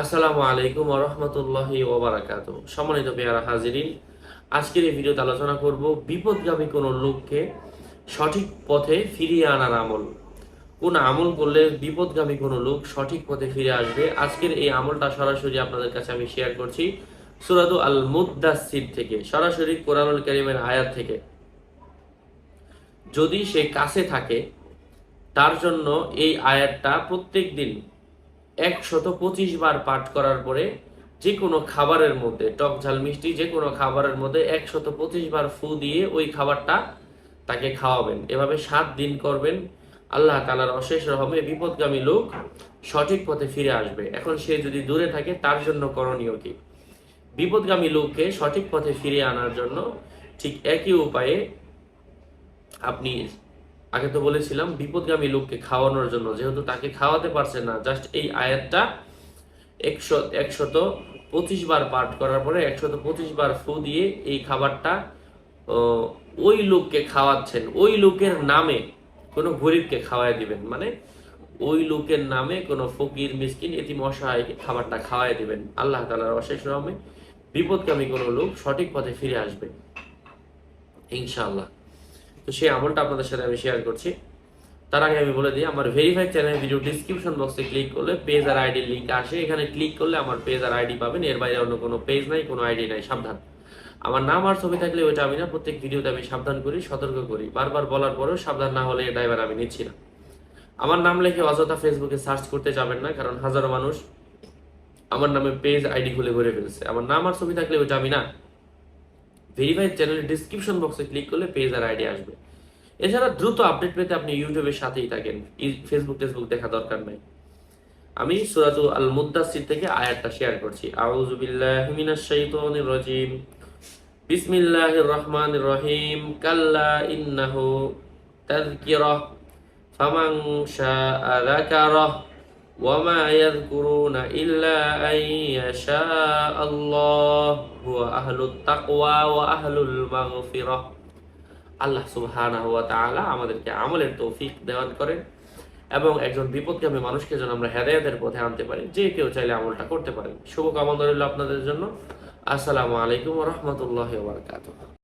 আসসালামু আলাইকুম রহমতুল্লাহি ওবারাকাত সম্মানিত পেয়ারা হাজিরিন, আজকের এই ভিডিওতে আলোচনা করব বিপদগামী কোনো লোককে সঠিক পথে ফিরিয়ে আনার আমল। কোন আমল করলে বিপদগামী কোনো লোক সঠিক পথে ফিরে আসবে? আজকের এই আমলটা সরাসরি আপনাদের কাছে আমি শেয়ার করছি সুরাদু আল মুদাসির থেকে, সরাসরি কোরআনুল করিমের আয়াত থেকে। যদি সে কাছে থাকে, তার জন্য এই আয়াতটা প্রত্যেক দিন একশত পঁচিশ বার পাঠ করার পরে যে কোনো খাবারের মধ্যে, টক ঝাল, মিষ্টি যে কোনো খাবারের মধ্যে একশত পঁচিশ বার ফু দিয়ে ওই খাবারটা তাকে খাওয়াবেন। এভাবে সাত দিন করবেন। আল্লাহ তালার অশেষ রহমে বিপদগামী লোক সঠিক পথে ফিরে আসবে। এখন সে যদি দূরে থাকে, তার জন্য করণীয় কি? বিপদগামী লোককে সঠিক পথে ফিরিয়ে আনার জন্য ঠিক একই উপায়ে আপনি আগে তো বলেছিলাম, বিপদগামী লোককে খাওয়ানোর জন্য। যেহেতু তাকে খাওয়াতে পারছে না জাস্ট এই আয়াতটা একশো, একশত পঁচিশ বার পাঠ করার পরে একশত পঁচিশ বার ফু দিয়ে এই খাবারটা ওই লোককে খাওয়াচ্ছেন। ওই লোকের নামে কোনো গরিবকে খাওয়াই দিবেন। মানে ওই লোকের নামে কোনো ফকির, মিসকিন এটি অসহায়কে খাবারটা খাওয়াই দিবেন। আল্লাহ তালার অশেষ রহমে বিপদগামী কোনো লোক সঠিক পথে ফিরে আসবে। ইনশাআল্লাহ। তো সেই আমলটা আপনাদের সাথে আমি শেয়ার করছি। তার আগে আমি বলে দিই, আমার ভেরিফাইড চ্যানেল ভিডিও ডিসক্রিপশন বক্সে ক্লিক করলে পেজ আর আইডির লিঙ্ক আসে। এখানে ক্লিক করলে আমার পেজ আর আইডি পাবেন। এর বাইরে অন্য কোনো পেজ নাই, কোনো আইডি নাই, সাবধান। আমার নাম আর ছবি থাকলে ওইটা আমি না, প্রত্যেক ভিডিওতে আমি সাবধান করি, সতর্ক করি। বারবার বলার পরেও সাবধান না হলে ড্রাইভার আমি নিচ্ছি না। আমার নাম লেখে অযথা ফেসবুকে সার্চ করতে যাবেন না, কারণ হাজারো মানুষ আমার নামে পেজ আইডি খুলে ঘুরে ফেলছে। আমার নাম আর ছবি থাকলে ওইটা আমি না ভেরিফাইড চ্যানেলের ডিসক্রিপশন বক্সে ক্লিক করলে পেজ আর আইডি আসবে। এছাড়া দ্রুত আপডেট পেতে আপনি ইউটিউবের সাথেই থাকেন। ফেসবুক টেসবুক দেখা দরকার নাই। আমি সুরাতু আল মুদাসির থেকে আয়াতটা শেয়ার করছি। আউযু বিল্লাহি মিনাশ শাইতানির রাজিম। বিসমিল্লাহির রহমানির রহিম। কাল্লা ইন্নাহু তাযকিরাহ ফামান শাআ যাকারাহ وما يذكرون إلا أن يشاء الله هو أهل التقوى وأهل المغفرة আল্লাহ সুবহানাহু ওয়া তাআলা আমাদেরকে আমলের তৌফিক দেওয়ান করেন এবং একজন বিপদগামী মানুষকে যেন আমরা হেদায়েতের পথে আনতে পারি যে কেউ চাইলে আমলটা করতে পারেন শুভকামনা রইল আপনাদের জন্য আসসালামু আলাইকুম ওয়া রাহমাতুল্লাহি ওয়া বারাকাতুহু